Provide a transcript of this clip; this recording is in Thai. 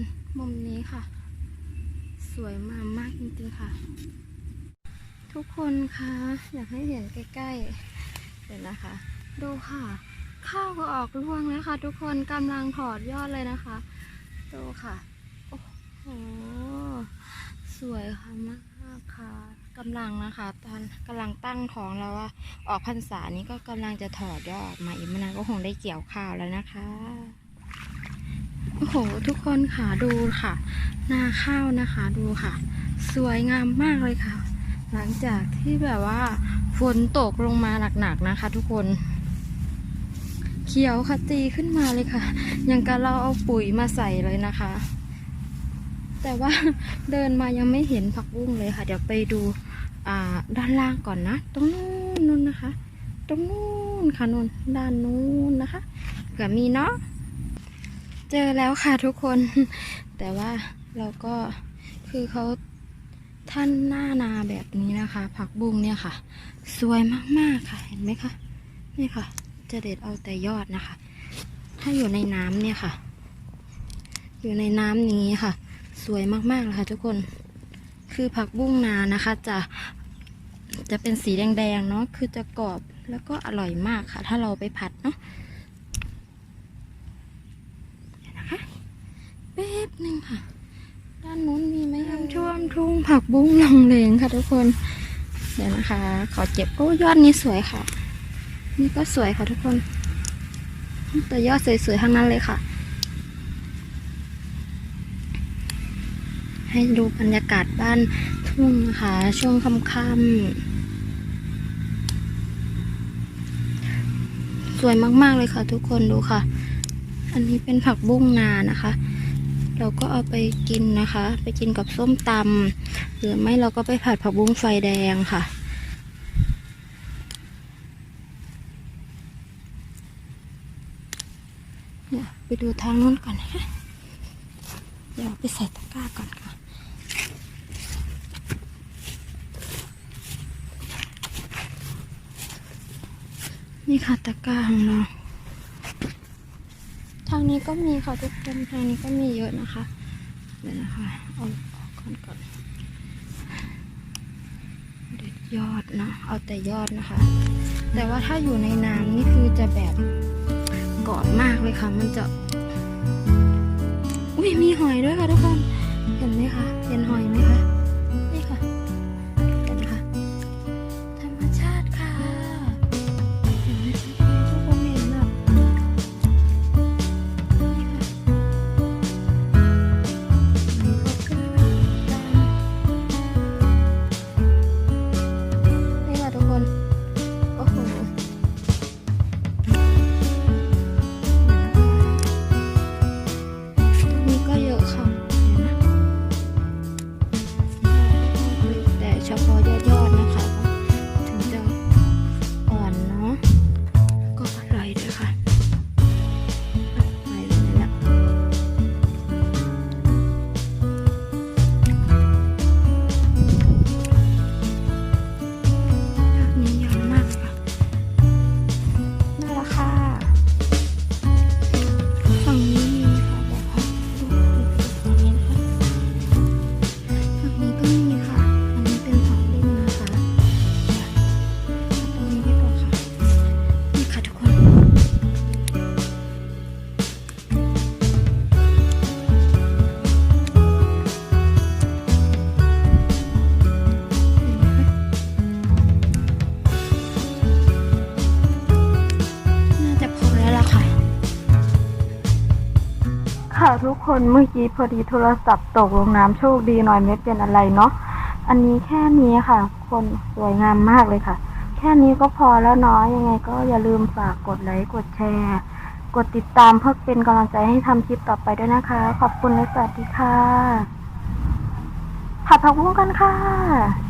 นมุมนี้ค่ะ สวยมากมากจริงๆค่ะ ทุกคนคะอยากให้เห็นใกล้ๆเดี๋ยวนะคะ ดูค่ะ ข้าวก็ออกร่วงแล้วค่ะทุกคนกำลังถอดยอดเลยนะคะ ดูค่ะ โอ้โห สวยค่ะมากค่ะกำลังนะคะ ตอนกำลังตั้งท้องแล้วว่า ออกพรรษานี้ก็กำลังจะถอดยอดออกมาอีกไม่นานก็คงได้เกี่ยวข้าวแล้วนะคะ โอ้โห ทุกคนค่ะดูค่ะ นาข้าวนะคะดูค่ะ สวยงามมากเลยค่ะ หลังจากที่แบบว่าฝนตกลงมาหนักๆนะคะ ทุกคน เขียวขจีขึ้นมาเลยค่ะอย่างกับเราเอาปุ๋ยมาใส่เลยนะคะ แต่ว่าเดินมายังไม่เห็นผักบุ้งเลยค่ะ เดี๋ยวไปดูด้านล่างก่อนนะ ตรงนู้นนู้นนะคะ ตรงนู้นค่ะนู้นด้านนู้นนะคะเผื่อมีเนาะ เจอแล้วค่ะทุกคน แต่ว่าเราก็คือเขาท่านหน้านาแบบนี้นะคะ ผักบุ้งเนี่ยค่ะ สวยมากๆค่ะ เห็นไหมคะนี่ค่ะ จะเด็ดเอาแต่ยอดนะคะ ถ้าอยู่ในน้ำเนี่ยค่ะ อยู่ในน้ำนี้ค่ะ สวยมากๆเลยค่ะ ทุกคนคือผักบุ้งนานะคะ จะจะเป็นสีแดงๆเนาะคือจะกรอบแล้วก็อร่อยมากค่ะ ถ้าเราไปผัดเนาะ ป๊บหนึ่งค่ะ ด้านนู้นมีไหมน้ำท่วมทุ่งผักบุ้งลองเลงค่ะทุกคน เดี๋ยวนะคะ ขอเก็บโอ้ยอดนี้สวยค่ะ นี่ก็สวยค่ะทุกคนแต่ยอดสวยๆทั้งนั้นเลยค่ะ ให้ดูบรรยากาศบ้านทุ่งนะคะ ช่วงค่ำๆสวยมาก ๆ เลยค่ะทุกคนดูค่ะ อันนี้เป็นผักบุ้งนานะคะ เราก็เอาไปกินนะคะ ไปกินกับส้มตำหรือไม่เราก็ไปผัดผักบุ้งไฟแดงค่ะเดี๋ยวไปดูทางนู้นก่อนนะคะเดี๋ยวไปใส่ตะกร้าก่อนค่ะนี่ค่ะตะกร้าของเราางนี้ก็มีค่ะทุกคนทางนี้ก็มีเยอะนะคะ เดี๋ยวนะคะเอาออกก่อนก่อนเด็ดยอดนะเอาแต่ยอดนะคะ แต่ว่าถ้าอยู่ในน้ำนี่คือจะแบบกอบมากเลยค่ะ มันจะอุ้ยมีหอยด้วยค่ะทุกคน เห็นไหมคะเห็นหอยไหมคะ ค่ะทุกคนเมื่อกี้พอดีโทรศัพท์ตกลงน้ำโชคดีหน่อยไม่เป็นอะไรเนาะอันนี้แค่นี้ค่ะ คนสวยงามมากเลยค่ะ แค่นี้ก็พอแล้วเนาะยังไงก็อย่าลืมฝากกดไลค์กดแชร์ กดติดตามเพื่อเป็นกำลังใจให้ทำคลิปต่อไปด้วยนะคะ ขอบคุณและสวัสดีค่ะผัดผักบุ้งกันค่ะ